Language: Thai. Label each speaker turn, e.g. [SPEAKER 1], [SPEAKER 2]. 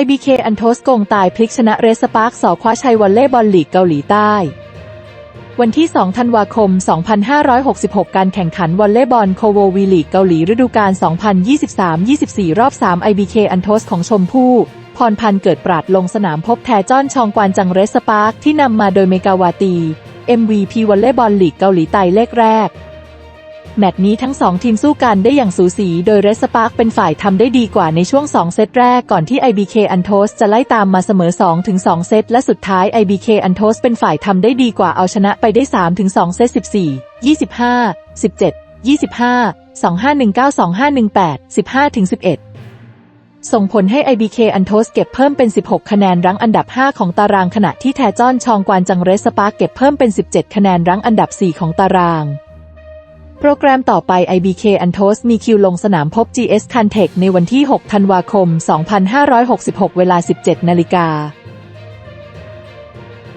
[SPEAKER 1] IBK อันโทสโกงตายพลิกชนะเรสปาร์คสอคว้าชัยวอลเล่บอลลีกเกาหลีใต้ วันที่ 2 ธันวาคม 2566 การแข่งขันวอลเลย์บอลโคโววีลีกเกาหลีฤดูกาล 2023-24 รอบ 3 IBK อันโทสของชมพู่พรพันธ์เกิดปราดลงสนามพบแทจ้อนชองกวานจังเรสปาร์คที่นำมาโดยเมกาวาตี MVP วอลเลย์บอลลีกเกาหลีใต้เลขแรก แมตช์นี้ทั้งสองทีมสู้กันได้อย่างสูสี โดยเรสปาร์คเป็นฝ่ายทำได้ดีกว่าในช่วง 2 เซตแรกก่อนที่ IBK อันโทสจะไล่ตามมาเสมอ2ถึง2เซต และสุดท้าย IBK อันโทสเป็นฝ่ายทำได้ดีกว่าเอาชนะไปได้3ถึง2เซต 14 25 17 25 2519 2518 15ถึง11ส่งผลให้ IBK อันโทสเก็บเพิ่มเป็น 16 คะแนนรั้งอันดับ 5 ของตารางขณะที่แทจอนชองกวานจังเรสปาร์คเก็บเพิ่มเป็น 17 คะแนนรั้งอันดับ 4 ของตาราง โปรแกรมต่อไป IBK a n t o s มีคิวลงสนามพบ GS Cantech ในวันที่ 6 ธันวาคม 2566 เวลา 17 นาฬิกา